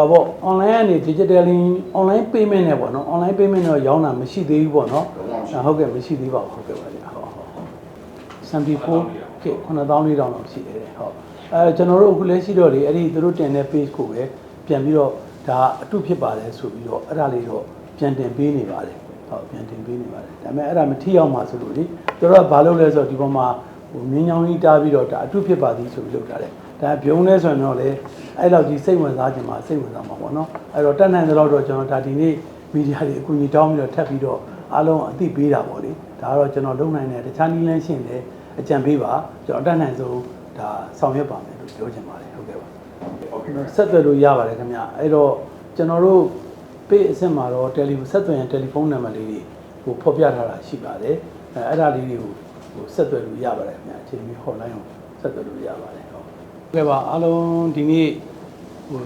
ပါပေါ့ online ကနေ digitally online payment နဲ့ပေါ့နော် online payment တော့ရောင်းတာမရှိသေးဘူးပေါ့နော်အဲဟုတ်ကဲ့မရှိသေးပါဘူးဟုတ်ကဲ့ပါဗျာဟုတ်ဟုတ်ဟုတ်74ကဲ9400တောင်လောက်ရှိတယ်တဲ့ဟုတ်အဲကျွန်တော်တို့အခုလက်ရှိတော့လေအဲ့ဒီသူတို့တင်တဲ့ page ကိုပဲပြန်ပြီးတော့ဒါအတုဖြစ်ပါတယ်ဆိုပြီးတော့အဲ့ဒါလေးတော့ပြန်တင်ပေးနေပါတယ်ဟုတ်ပြန်တင်ပေးနေပါတယ်ဒါပေမဲ့အဲ့ဒါမထိရောက်မှာဆိုလို့လေကျွန်တော်ကဘာလုပ်လဲဆိုတော့ဒီပေါ်မှာဟိုမြင်းချောင်းကြီးတားပြီးတော့ဒါအတုဖြစ်ပါသည်ဆိုပြီးလုပ်ထားတယ် ဒါပြုံးလဲဆိုရင်တော့လေအဲ့လောက်ကြီးစိတ်ဝင်စားခြင်းမှာစိတ်ဝင်စားမှာပေါ့နော်အဲ့တော့တက်နိုင်တဲ့လောက်တော့ကျွန်တော်ဒါဒီနေ့မီဒီယာတွေအကူအညီတောင်းပြီးတော့ထပ်ပြီးတော့အားလုံးအသိပေးတာပေါ့လေဒါကတော့ကျွန်တော်လုပ်နိုင်တဲ့တခြားနည်းလမ်းရှင်းတယ်အကြံပေးပါကျွန်တော်အတက်နိုင်ဆုံးဒါဆောင်ရွက်ပါမယ်လို့ပြောချင်ပါတယ်ဟုတ်ကဲ့ပါဟုတ်ကဲ့ဆက်သွယ်လို့ရပါတယ်ခင်ဗျအဲ့တော့ကျွန်တော်တို့ပေးအဆင့်မှာတော့တယ်လီဆက်သွယ်ရင်တယ်လီဖုန်းနံပါတ်လေးတွေကိုဖော်ပြထားတာရှိပါတယ်အဲအဲ့ဒါလေးတွေကိုဟိုဆက်သွယ်လို့ရပါတယ်ခင်ဗျအချိန်မီ hotline ကိုဆက်သွယ်လို့ရပါတယ်ဟုတ် ကဲ့ပါအားလုံးဒီနေ့ဟို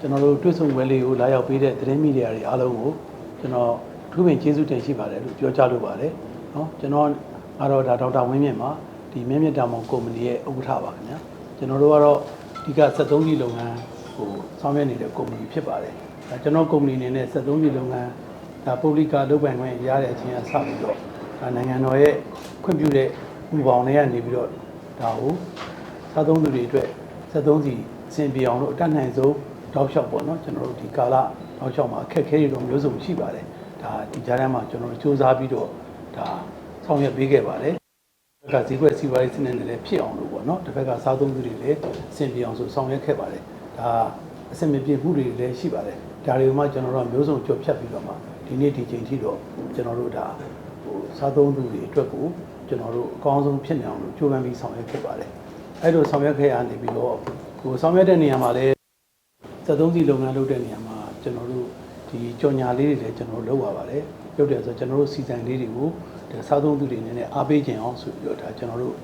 ကျွန်တော်တို့တွေ့ဆုံပွဲလေးကိုလာရောက်ပေးတဲ့သတင်းမီဒီယာတွေအားလုံးကိုကျွန်တော်ထူးပင်ကျေးဇူးတင်ရှိပါတယ်လို့ပြောကြားလိုပါတယ်နော်ကျွန်တော်ကတော့ဒါဒေါက်တာဝင်းမြင့်ပါဒီမြင့်မြင့်တာမောင်ကုမ္ပဏီရဲ့ဥက္ကဋ္ဌပါခင်ဗျာကျွန်တော်တို့ကတော့ဒီက73ကြီးလုပ်ငန်းဟိုဆောင်ရွက်နေတဲ့ကုမ္ပဏီဖြစ်ပါတယ်ဒါကျွန်တော်ကုမ္ပဏီအနေနဲ့73ကြီးလုပ်ငန်းဒါပုဂ္ဂလိကလုပ်ပိုင်ခွင့်ရတဲ့အချိန်အစပြီးတော့ဒါနိုင်ငံတော်ရဲ့ခွင့်ပြုတဲ့ဥပဒေတွေကနေပြီးတော့ဒါကို စားသုံးသူတွေအတွက်73စီအဆင်ပြေအောင်လို့အတတ်နိုင်ဆုံးတောက်လျှောက်ပေါ့နော်ကျွန်တော်တို့ဒီကာလတောက်လျှောက်မှာအခက်အခဲတွေတော့မျိုးစုံရှိပါတယ်ဒါဒီကြားထဲမှာကျွန်တော်တို့စူးစမ်းပြီးတော့ဒါဆောင်ရွက်ပေးခဲ့ပါတယ်ဘက်ကဈေးကွက်စီးပွားရေးစနစ်နဲ့လည်းဖြစ်အောင်လို့ပေါ့နော်တစ်ဖက်ကစားသုံးသူတွေလည်းအဆင်ပြေအောင်ဆိုဆောင်ရွက်ခဲ့ပါတယ်ဒါအဆင်မပြေမှုတွေလည်းရှိပါတယ်ဒါတွေကိုမှကျွန်တော်တို့ကမျိုးစုံကြော်ဖြတ်ပြီးတော့မှဒီနေ့ဒီချိန်ထိတော့ကျွန်တော်တို့ဒါဟိုစားသုံးသူတွေအတွက်ကိုကျွန်တော်တို့အကောင်းဆုံးဖြစ်နေအောင်လို့ကြိုးပမ်းပြီးဆောင်ရွက်ခဲ့ပါတယ် အဲ့လိုဆောင်ရွက်ခဲ့ရနေပြီးတော့ဟိုဆောင်ရွက်တဲ့နေရာမှာလည်း73စီလုပ်ငန်းလုပ်တဲ့နေရာမှာကျွန်တော်တို့ဒီကြော်ညာလေးတွေလည်းကျွန်တော်တို့လုပ်ရပါတယ်လုပ်တယ်ဆိုတော့ကျွန်တော်တို့စီစဉ်လေးတွေကိုဒါစားသုံးသူတွေအနေနဲ့အားပေးခြင်းအောင်ဆိုပြီးတော့ဒါကျွန်တော်တို့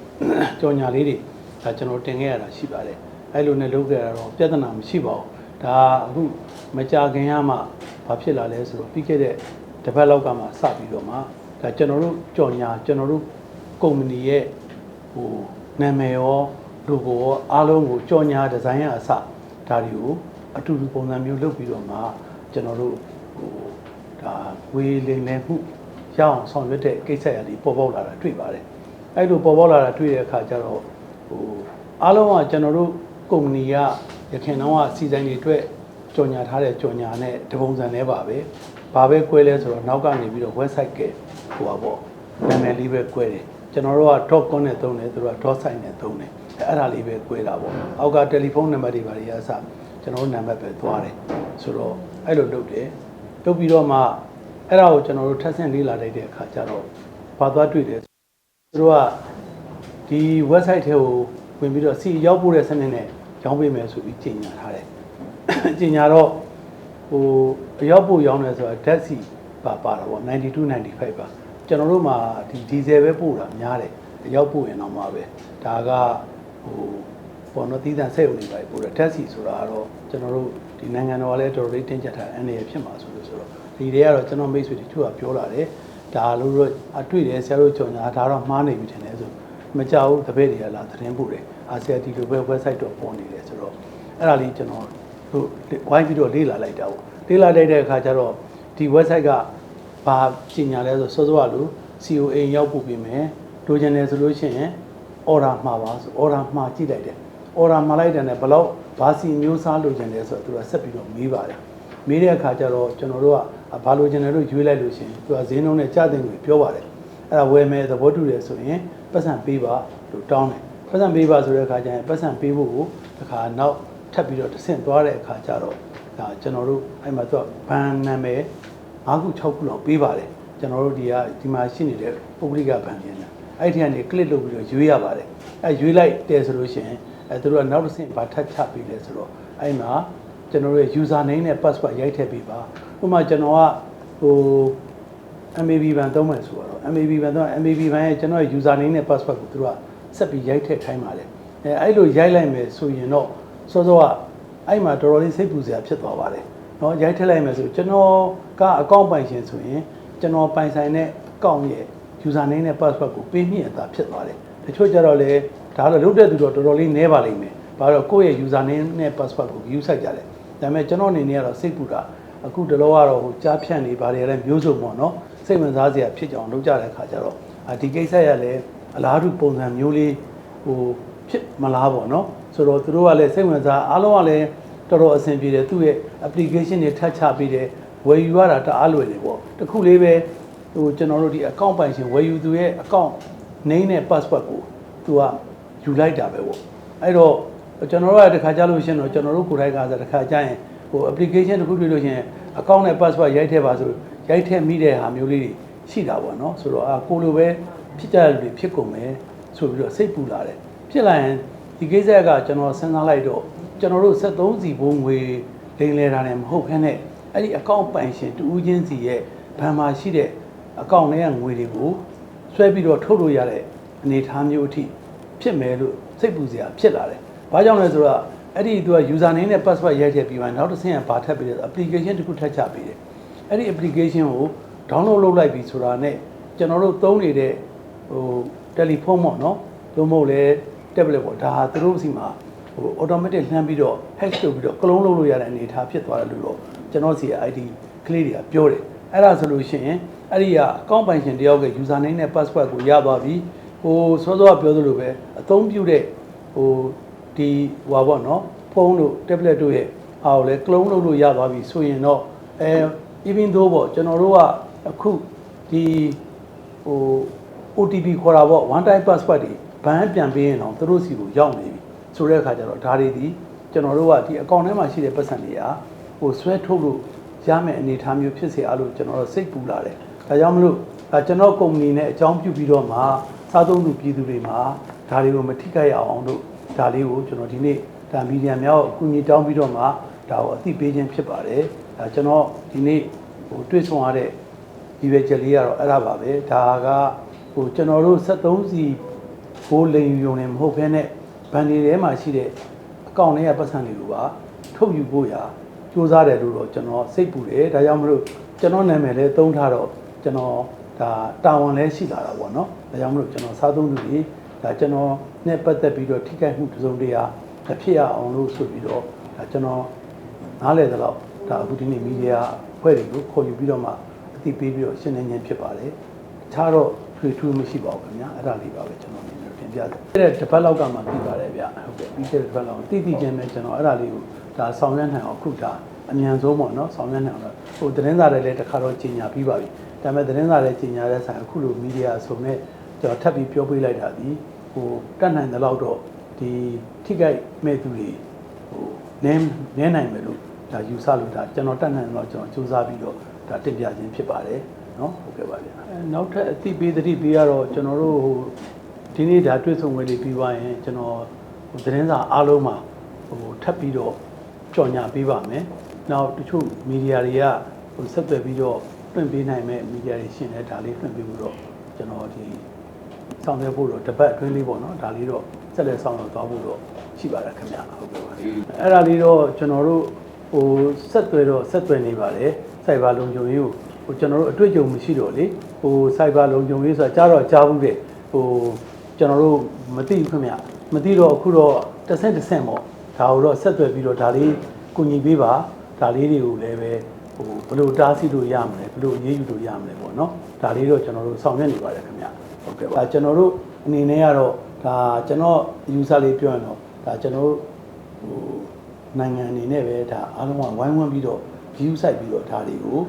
ကြော်ညာလေးတွေဒါကျွန်တော်တင်ခဲ့ရတာရှိပါတယ်အဲ့လိုနဲ့လုပ်ခဲ့ရတော့ပြဿနာမရှိပါဘူးဒါအခုမကြခင်ကမှဘာဖြစ်လာလဲဆိုတော့ပြီးခဲ့တဲ့တစ်ပတ်လောက်ကမှစပြီးတော့မှဒါကျွန်တော်တို့ကြော်ညာကျွန်တော်တို့ကုမ္ပဏီရဲ့ဟိုနာမည်ရော logo ရောအားလုံးကိုကြော်ညာဒီဇိုင်းရအစဒါတွေကိုအတူတူပုံစံမျိုးလုပ်ပြီးတော့မှကျွန်တော်တို့ဟိုဒါဝေလိမ်လည်မှုရအောင်ဆောင်ရွက်တဲ့ကိစ္စအရာတွေပေါ်ပေါက်လာတာတွေ့ပါတယ်။အဲ့လိုပေါ်ပေါက်လာတာတွေ့တဲ့အခါကျတော့ဟိုအားလုံးကကျွန်တော်တို့ကုမ္ပဏီကရခင်တော့ကစီစဉ်တွေအတွက်ကြော်ညာထားတဲ့ကြော်ညာနဲ့တပုံစံနဲ့ပါပဲ။ဘာပဲကွဲလဲဆိုတော့နောက်ကနေပြီးတော့ website ကဟိုပါပေါ့နာမည်လေးပဲကွဲတယ်။ကျွန်တော်တို့က .com နဲ့သုံးတယ်သူတို့က .site နဲ့သုံးတယ်။ အဲ့ဒါလေးပဲကွဲတာပေါ့။အောက်ကတယ်လီဖုန်းနံပါတ်တွေပါတွေအစကျွန်တော်တို့နံပါတ်ပဲသွားတယ်ဆိုတော့အဲ့လိုလုပ်တယ်လုပ်ပြီးတော့မှအဲ့ဒါကိုကျွန်တော်တို့ထပ်ဆင့်လေ့လာလိုက်တဲ့အခါကျတော့ဘာသွားတွေ့တယ်သူတို့ကဒီ website ထဲကိုဝင်ပြီးတော့စီရောက်ပို့တဲ့စနစ်နဲ့ရောင်းပေးမယ်ဆိုပြီးကြေညာထားတယ်ကြေညာတော့ဟိုအရောက်ပို့ရောင်းတယ်ဆိုတာ dead sea ပါပါတော့ဗော92 95ပါကျွန်တော်တို့မှာဒီဒီဇယ်ပဲပို့တာများတယ်အရောက်ပို့ရင်တော့မှာပဲဒါက ဟိုပေါ်တော့တီးတန့်ဆက်ရုံတွေပါပို့တယ်တက်စီဆိုတာကတော့ကျွန်တော်တို့ဒီနိုင်ငံတော်ကလည်းတော်တော်လေးတင်းကျပ်ထားအနေရဖြစ်မှာဆိုလို့ဆိုတော့ဒီတွေကတော့ကျွန်တော်မိတ်ဆွေတွေသူကပြောလာတယ်ဒါလို့တော့အတွေ့တယ်ဆရာတို့ကြော်ညာဒါတော့မှားနေပြီထင်တယ်ဆိုမကြောက်ဘူးတပည့်တွေကလာသတင်းပို့တယ်အာဆီယံဒီလိုပဲ website တော့ပေါ်နေတယ်ဆိုတော့အဲ့ဒါလေးကျွန်တော်တို့ဝိုင်းပြီးတော့လေ့လာလိုက်တာပေါ့လေ့လာလိုက်တဲ့အခါကျတော့ဒီ website ကဘာကြီးညာလဲဆိုစောစောကလို့ COA ရောက်ပို့ပေးမယ်လိုချင်တယ်ဆိုလို့ရှိရင် order မှာပါဆို order မှာကြည့်လိုက်တယ် order မှာလိုက်တယ်နဲ့ဘယ်လောက်ဘာစီမျိုးစားလိုချင်လဲဆိုတော့သူကဆက်ပြီးတော့မေးပါတယ်မေးတဲ့အခါကျတော့ကျွန်တော်တို့ကဘာလိုချင်တယ်လို့ရွေးလိုက်လို့ရှိရင်သူကဈေးနှုန်းနဲ့ကြတဲ့ကိုပြောပါတယ်အဲ့ဒါဝယ်မယ်သဘောတူတယ်ဆိုရင်ပတ်စံပေးပါလို့တောင်းတယ်ပတ်စံပေးပါဆိုတဲ့အခါကျရင်ပတ်စံပေးဖို့ကိုတခါနောက်ထပ်ပြီးတော့တစ်ဆင့်သွားတဲ့အခါကျတော့ဒါကျွန်တော်တို့အဲ့မှာသူကဘန်နာမည်၅ခု6ခုလောက်ပေးပါတယ်ကျွန်တော်တို့ဒီကဒီမှာရှိနေတဲ့ပုဂ္ဂလိကဘဏ်ပြန်တယ် အဲ့ဒီကနေ click လုပ်ပြီးတော့ရွေးရပါတယ်အဲရွေးလိုက်တယ်ဆိုလို့ရှိရင်အဲသူတို့ကနောက်တစ်ဆင့်ဘာထပ်ချပေးလဲဆိုတော့အဲ့မှာကျွန်တော်တို့ရဲ့ user name နဲ့ password ရိုက်ထည့်ပေးပါဥပမာကျွန်တော်ကဟို MAB ဘန်သုံးမယ်ဆိုတော့ MAB ဘန်သုံး MAB ဘန်ရဲ့ကျွန်တော်ရဲ့ user name နဲ့ password ကိုသူတို့ကဆက်ပြီးရိုက်ထည့်ခိုင်းပါတယ်အဲအဲ့လိုရိုက်လိုက်မယ်ဆိုရင်တော့စောစောကအဲ့မှာတော်တော်လေးစိတ်ပူစရာဖြစ်သွားပါတယ်เนาะရိုက်ထည့်လိုက်မယ်ဆိုကျွန်တော်ကအကောင့်ပိုင်ရှင်ဆိုရင်ကျွန်တော်ပိုင်ဆိုင်တဲ့အကောင့်ရဲ့ user name နဲ့ password ကိုပေးမိရတာဖြစ်သွားတယ်တချို့ကြတော့လေဒါတော့လုတ်တဲ့သူတော့တော်တော်လေးနည်းပါလိမ့်မယ်ဘာလို့ကိုယ့်ရဲ့ user name နဲ့ password ကို view ဆိုင်ကြတယ်ဒါပေမဲ့ကျွန်တော်အနေနဲ့ကတော့စိတ်ပူတာအခုတလောကတော့ဟိုကြားဖြန့်နေပါတယ်လည်းမျိုးစုံပေါ့နော်စိတ်ဝင်စားစရာဖြစ်ကြအောင်လုပ်ကြတဲ့အခါကျတော့အာဒီကိစ္စရလည်းအလားတူပုံစံမျိုးလေးဟိုဖြစ်မလားပေါ့နော်ဆိုတော့သူတို့ကလည်းစိတ်ဝင်စားအားလုံးကလည်းတော်တော်အဆင်ပြေတယ်သူ့ရဲ့ application တွေထပ်ချပေးတယ်ဝယ်ယူရတာတအားလွယ်တယ်ပေါ့တခုလေးပဲ ဟိုကျွန်တော်တို့ဒီ account ပိုင်ရှင်ဝယ်ယူသူရဲ့ account name နဲ့ password ကိုသူကယူလိုက်တာပဲပေါ့အဲ့တော့ကျွန်တော်တို့ကတခါကြလို့ရှရင်တော့ကျွန်တော်တို့ကိုယ်တိုင်ကစားတခါကြရင်ဟို application တစ်ခုတွေ့လို့ရှရင် account နဲ့ password ရိုက်ထည့်ပါဆိုရိုက်ထည့်မိတဲ့ဟာမျိုးလေးတွေရှိတာပေါ့နော်ဆိုတော့အာကိုလိုပဲဖြစ်ကြတဲ့လူတွေဖြစ်ကုန်မယ်ဆိုပြီးတော့စိတ်ပူလာတယ်ဖြစ်လာရင်ဒီကိစ္စကကျွန်တော်စဉ်းစားလိုက်တော့ကျွန်တော်တို့73စီဘုံငွေလိမ်လဲတာနဲ့မဟုတ်ခန်းနဲ့အဲ့ဒီ account ပိုင်ရှင်တူဦးချင်းစီရဲ့ဘဏ်မှာရှိတဲ့ account ထဲကငွေတွေကိုဆွဲပြီးတော့ထုတ်လို့ရတဲ့အနေအထားမျိုးအထိဖြစ်မယ်လို့စိတ်ပူစရာဖြစ်လာတယ်။ဘာကြောင့်လဲဆိုတော့အဲ့ဒီသူက user name နဲ့ password ရိုက်ထည့်ပြီးမှနောက်တစ်ဆင့်ကဘာထပ်ပြီးလဲ application တစ်ခုထပ်ချပေးတယ်။အဲ့ဒီ application ကို download လုပ်လိုက်ပြီဆိုတာနဲ့ကျွန်တော်တို့သုံးနေတဲ့ဟို telephone ပေါ့နော်။သို့မဟုတ်လဲ tablet ပေါ့ဒါဟာသူတို့စီမှာဟို automatic လှမ်းပြီးတော့ hack လုပ်ပြီးတော့ကလုံးလုပ်လို့ရတဲ့အနေအထားဖြစ်သွားတယ်လို့တော့ကျွန်တော်စီ ID ကလေးတွေကပြောတယ်။အဲ့ဒါဆိုလို့ရှိရင် အဲ့ဒီကအကောင့်ပိုင်ရှင်တယောက်က user name နဲ့ password ကိုရသွားပြီဟိုစောစောကပြောသလိုပဲအသုံးပြုတဲ့ဟိုဒီဟွာပေါ့နော်ဖုန်းတို့ tablet တို့ရဲ့အားကိုလည်း clone လုပ်လို့ရသွားပြီဆိုရင်တော့အဲ even though ပေါ့ကျွန်တော်တို့ကအခုဒီဟို OTP ခေါ်တာပေါ့ one time password တွေဘန်းပြန်ပေးရင်တော့သူတို့စီကိုရောက်နေပြီဆိုတဲ့အခါကျတော့ဒါတွေဒီကျွန်တော်တို့ကဒီ account ထဲမှာရှိတဲ့ပတ်စံတွေကဟိုဆွဲထုတ်လို့ရမယ့်အနေအထားမျိုးဖြစ်စေအားလို့ကျွန်တော်တို့စိတ်ပူလာတယ် ဒါကြောင့်မလို့ဒါကျွန်တော်ကုမ္ပဏီနဲ့အကြောင်းပြုပြီးတော့မှစားသုံးသူပြည်သူတွေမှာဒါတွေကိုမထိခိုက်ရအောင်လို့ဒါလေးကိုကျွန်တော်ဒီနေ့ဒါမီဒီယာများကိုအကူအညီတောင်းပြီးတော့မှဒါကိုအသိပေးခြင်းဖြစ်ပါတယ်ဒါကျွန်တော်ဒီနေ့ဟိုတွေ့ဆုံရတဲ့ဒီပဲချက်လေးကတော့အဲ့ဒါပါပဲဒါကဟိုကျွန်တော်တို့73စီဘိုးလိန်ယူုံနဲ့မဟုတ်ဘဲနဲ့ဗန်ဒီထဲမှာရှိတဲ့အကောင့်ထဲကပတ်စံတွေကိုပါထုတ်ယူဖို့ရာစူးစမ်းတယ်လို့တော့ကျွန်တော်စိတ်ပူတယ်ဒါကြောင့်မလို့ကျွန်တော်နာမည်လည်းသုံးထားတော့ ကျွန်တော်ဒါတာဝန်လည်းရှိလာတာပေါ့နော်ဒါကြောင့်မလို့ကျွန်တော်စားသုံးသူတွေဒါကျွန်တော်နဲ့ပတ်သက်ပြီးတော့ထိခိုက်မှုတစ်စုံတရာမဖြစ်ရအောင်လို့ဆိုပြီးတော့ဒါကျွန်တော်နားလည်သလောက်ဒါအခုဒီနေ့မီဒီယာဖွဲ့တွေကိုခေါ်ယူပြီးတော့မှအသိပေးပြီးတော့ရှင်းနေခြင်းဖြစ်ပါတယ်တခြားတော့ထွေထူးမရှိပါဘူးခင်ဗျာအဲ့ဒါလေးပါပဲကျွန်တော်အနေနဲ့တင်ပြတယ်အဲ့ဒါတစ်ပတ်လောက်ကမှပြီးပါတယ်ဗျဟုတ်ကဲ့ပြီးတဲ့တစ်ပတ်လောက်တိတိကျကျပဲကျွန်တော်အဲ့ဒါလေးကိုဒါဆောင်ရွက်နိုင်အောင်အခုဒါအမြန်ဆုံးပေါ့နော်ဆောင်ရွက်နိုင်အောင်ဟိုသတင်းစာတွေလည်းတစ်ခါတော့ကြီးညာပြီးပါပြီ ဒါပေမဲ့သတင်းစာတွေကြီးညာတဲ့ဆိုင်အခုလိုမီဒီယာအစုံနဲ့ကျွန်တော်ထပ်ပြီးပြောပေးလိုက်တာဒီဟိုတတ်နိုင်တဲ့လောက်တော့ဒီထိခိုက်မဲ့သူတွေဟိုနည်းနည်းနိုင်မယ်လို့ဒါယူဆလို့ဒါကျွန်တော်တတ်နိုင်တော့ကျွန်တော်စူးစမ်းပြီးတော့ဒါတင်ပြခြင်းဖြစ်ပါတယ်နော်ဟုတ်ကဲ့ပါဗျာအဲနောက်ထပ်အသိပေးသတိပေးရတော့ကျွန်တော်တို့ဟိုဒီနေ့ဒါတွေ့ဆုံခွင့်လေးပြီးသွားရင်ကျွန်တော်ဟိုသတင်းစာအားလုံးမှာဟိုထပ်ပြီးတော့ကြော်ညာပေးပါမယ်နောက်တချို့မီဒီယာတွေကဟိုဆက်သွယ်ပြီးတော့ လွှင့်ပေးနိုင်မဲ့မီဒီယာတွေရှင်လဲဒါလေးလွှင့်ပေးဖို့တော့ကျွန်တော်ဒီဆောင်ရွက်ဖို့တော့တစ်ပတ်အတွင်းလေးပေါ့နော်ဒါလေးတော့ဆက်လက်ဆောင်ရွက်သွားဖို့တော့ရှိပါတယ်ခင်ဗျဟုတ်ကဲ့ပါအဲ့ဒါလေးတော့ကျွန်တော်တို့ဟိုဆက်သွယ်တော့ဆက်သွယ်နေပါတယ်စိုက်ဘာလုံခြုံရေးကိုဟိုကျွန်တော်တို့အတွေ့အကြုံမရှိတော့လေဟိုစိုက်ဘာလုံခြုံရေးဆိုတာကြားတော့ကြားဘူးတဲ့ဟိုကျွန်တော်တို့မသိဘူးခင်ဗျမသိတော့အခုတော့တစ်ဆင့်တစ်ဆင့်ပေါ့ဒါကိုတော့ဆက်သွယ်ပြီးတော့ဒါလေးကူညီပေးပါဒါလေးတွေကိုလည်းပဲ ဟိုဘယ်လိုတားဆီးလို့ရမလဲဘယ်လိုအရေးယူလို့ရမလဲပေါ့နော်ဒါလေးတော့ကျွန်တော်တို့ဆောင်ရွက်နေပါတယ်ခင်ဗျ ဟုတ်ကဲ့ပါကျွန်တော်တို့အနေနဲ့ကတော့ဒါကျွန်တော် user လေးပြောရင်တော့ဒါကျွန်တော်တို့ဟိုနိုင်ငံအနေနဲ့ပဲဒါအားလုံးကဝိုင်းဝန်းပြီးတော့ view site ပြီးတော့ဒါတွေကို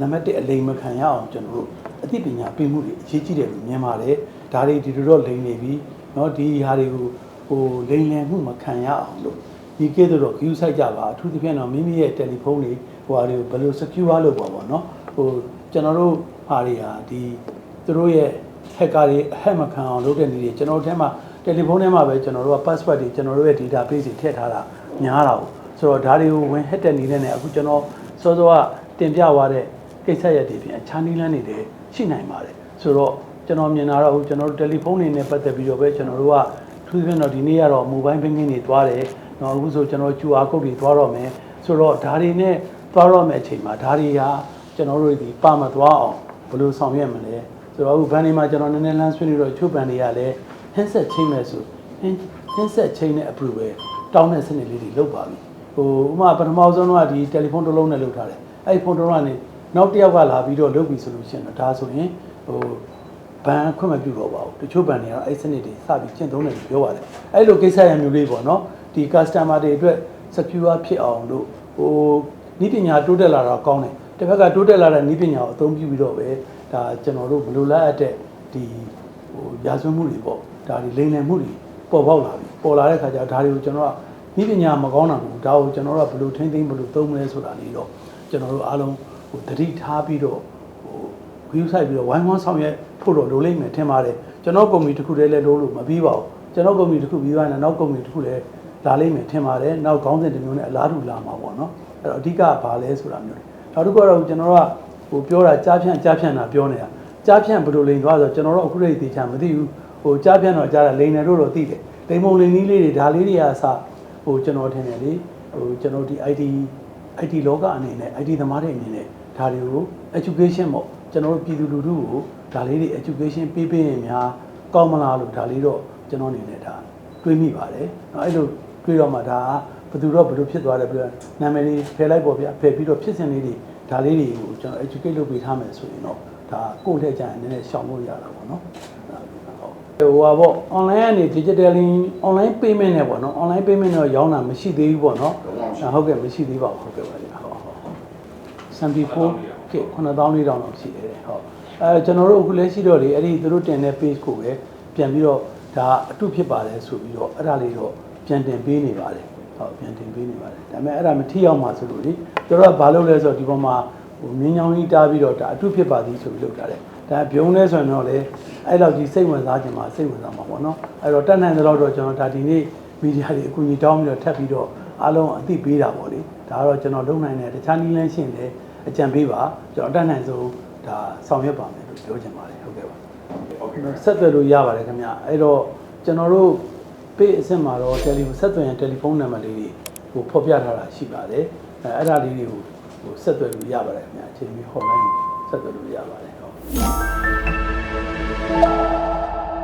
နံပါတ်1အလိမ်မခံရအောင်ကျွန်တော်တို့အသိပညာပေးမှုတွေအရေးကြီးတယ်လို့မြင်ပါတယ်ဒါတွေဒီလိုတော့လိမ်နေပြီเนาะဒီဟာတွေကိုဟိုလိမ်လည်မှုမခံရအောင်လို့ဒီကဲတော့ view site ကြပါအထူးသဖြင့်တော့မိမိရဲ့တယ်လီဖုန်းတွေ ဟိုဟာတွေကိုဘယ်လို secure လုပ်ပါပေါ့เนาะဟိုကျွန်တော်တို့ဟာတွေဟာဒီသူတို့ရဲ့ hacker တွေအဟက်မခံအောင်လုပ်တဲ့နည်းတွေကျွန်တော်တို့ထဲမှာတယ်လီဖုန်းထဲမှာပဲကျွန်တော်တို့က password တွေကျွန်တော်တို့ရဲ့ database တွေထည့်ထားတာများတာကိုဆိုတော့ဒါတွေကိုဝင် hack တဲ့နည်းနဲ့အခုကျွန်တော်စောစောကတင်ပြသွားတဲ့ကိစ္စရပ်တွေဖြင့်အခြားနည်းလမ်းတွေလည်းရှိနိုင်ပါတယ်ဆိုတော့ကျွန်တော်မြင်တာတော့အခုကျွန်တော်တို့တယ်လီဖုန်းတွေနဲ့ပတ်သက်ပြီးတော့ပဲကျွန်တော်တို့ကထူးထူးဖြင့်တော့ဒီနေ့ကတော့ mobile banking တွေသွားတယ်။နော်အခုဆိုကျွန်တော် QR code တွေသွားတော့မယ်ဆိုတော့ဒါတွေနဲ့ သွားတော့မယ်အချိန်မှာဒါတွေဟာကျွန်တော်တို့ဒီပါမသွားအောင်ဘယ်လိုဆောင်ရွက်မလဲ။ဆိုတော့အခုဘန်ဒီမှာကျွန်တော်နည်းနည်းလမ်းဆွေးနေတော့ချို့ဘန်တွေကလည်း handset ချိန်မဲ့ဆို handset ချိန်နဲ့ approve ပဲတောင်းတဲ့စနစ်လေးတွေလုပ်ပါပြီဟိုဥပမာပထမဆုံးတော့ဒီတယ်လီဖုန်းတစ်လုံးနဲ့လုပ်ထားတယ်အဲ့ဒီဖုန်းတစ်လုံးကနေနောက်တစ်ယောက်ကလာပြီးတော့လုပ်ပြီဆိုလို့ရှိရင်တော့ဒါဆိုရင်ဟိုဘန်ခွင့်မပြုတော့ပါဘူးတချို့ဘန်တွေကတော့အဲ့စနစ်တွေစပြီးကျင့်သုံးတယ်လို့ပြောပါတယ်အဲ့လိုကိစ္စရမျိုးလေးပေါ့နော်ဒီ customer တွေအတွက် secure ဖြစ်အောင်လို့ဟို ဤပညာတိုးတက်လာတာကောင်းတယ်တစ်ဖက်ကတိုးတက်လာတဲ့ဤပညာကိုအသုံးပြုပြီးတော့ပဲဒါကျွန်တော်တို့ဘယ်လိုလဲအပ်တဲ့ဒီဟိုရာဇဝတ်မှုတွေပေါ့ဒါဒီလိမ်လည်မှုတွေပေါ်ပေါက်လာပြီပေါ်လာတဲ့ခါကျတော့ဒါတွေကိုကျွန်တော်ကဤပညာမကောင်းတာမဟုတ်ဘူးဒါကိုကျွန်တော်တို့ကဘယ်လိုထိမ့်သိမ်းဘယ်လိုသုံးမလဲဆိုတာလေးတော့ကျွန်တော်တို့အားလုံးဟိုတတိထားပြီးတော့ဟို view site ပြီးတော့ဝိုင်းဝန်းဆောင်ရွက်ဖို့တော့လိုလိမ့်မယ်ထင်ပါတယ်ကျွန်တော်ကုမ္ပဏီတစ်ခုတည်းလည်းလုံးလို့မပြီးပါဘူးကျွန်တော်ကုမ္ပဏီတစ်ခုပြီးသွားရင်နောက်ကုမ္ပဏီတစ်ခုလည်း လာလိမ့်မယ်ထင်ပါတယ်နောက်ခေါင်းစဉ်တစ်မျိုးနဲ့အလားတူလာမှာပေါ့နော်အဲ့တော့အဓိကကဘာလဲဆိုတာမျိုးနောက်တစ်ခုကတော့ကျွန်တော်တို့ကဟိုပြောတာကြားဖြန့်ကြားဖြန့်တာပြောနေတာကြားဖြန့်ဘယ်လိုလိန်သွားဆိုတော့ကျွန်တော်တို့အခုတည်းသိချာမသိဘူးဟိုကြားဖြန့်တော့ကြားတာလိန်တယ်တို့တော့သိတယ်လိန်မုံလိန်နည်းလေးတွေဒါလေးတွေကစဟိုကျွန်တော်ထင်တယ်လေဟိုကျွန်တော်ဒီ IT IT လောကအနေနဲ့ IT သမားတွေအနေနဲ့ဒါတွေကို education ပေါ့ကျွန်တော်တို့ပြည်သူလူထုကိုဒါလေးတွေ education ပေးပေးရင်များကောင်းမလားလို့ဒါလေးတော့ကျွန်တော်အနေနဲ့ဒါတွေးမိပါတယ်။အဲ့လို တွေးတော့မှဒါကဘယ်သူတော့ဘယ်လိုဖြစ်သွားတယ်ပြီးတော့နာမည်လေးဖယ်လိုက်ပေါ့ဗျာဖယ်ပြီးတော့ဖြစ်စဉ်လေးတွေဒါလေးတွေကိုကျွန်တော် educate လုပ်ပေးထားမယ်ဆိုရင်တော့ဒါကိုယ့်ထက်ကြရင်နည်းနည်းရှောင်လို့ရတာပေါ့နော်။ဟိုဟာပေါ့ online ကနေ digitally online payment နဲ့ပေါ့နော် online payment တော့ရောင်းတာမရှိသေးဘူးပေါ့နော်။ဟုတ်ကဲ့မရှိသေးပါဘူးဟုတ်ကဲ့ပါလေဟုတ်ဟုတ်ဟုတ်74က9400လောက်ရှိတယ်ဟုတ်အဲကျွန်တော်တို့အခုလည်းရှိတော့လေအဲ့ဒီသူတို့တင်တဲ့ page ကိုပဲပြန်ပြီးတော့ဒါအတုဖြစ်ပါတယ်ဆိုပြီးတော့အဲ့ဒါလေးတော့ ပြန်တင်ပေးနေပါတယ်ဟုတ်ပြန်တင်ပေးနေပါတယ်ဒါပေမဲ့အဲ့ဒါမထိရောက်မှဆိုလို့လေကျွန်တော်ကဘာလုပ်လဲဆိုတော့ဒီပေါ်မှာဟိုမြင်းချောင်းကြီးတားပြီးတော့ဒါအတုဖြစ်ပါသည်ဆိုပြီးလုပ်ထားတယ်ဒါပြုံးလဲဆိုရင်တော့လေအဲ့လောက်ကြီးစိတ်ဝင်စားခြင်းမှာစိတ်ဝင်စားမှာပေါ့နော်အဲ့တော့တက်နိုင်တဲ့တော့ကျွန်တော်ဒါဒီနေ့မီဒီယာတွေအကူအညီတောင်းပြီးတော့ထပ်ပြီးတော့အားလုံးအသိပေးတာပေါ့လေဒါကတော့ကျွန်တော်လုပ်နိုင်တဲ့တခြားနည်းလမ်းရှင်းတယ်အကြံပေးပါကျွန်တော်အတတ်နိုင်ဆုံးဒါဆောင်ရွက်ပါမယ်လို့ပြောချင်ပါတယ်ဟုတ်ကဲ့ပါဟုတ်ကဲ့ဆက်သွယ်လို့ရပါတယ်ခင်ဗျအဲ့တော့ကျွန်တော်တို့ ပေးအစ်စ်မှာတော့တယ်လီဖုန်းဆက်သွယ်ရင်တယ်လီဖုန်းနံပါတ်လေးတွေဟိုဖော်ပြထားတာရှိပါတယ်အဲအဲ့ဒါလေးတွေကိုဟိုဆက်သွယ်လို့ရပါတယ်ခင်ဗျအချိန်မီ hotline ကိုဆက်သွယ်လို့ရပါတယ်ဟုတ်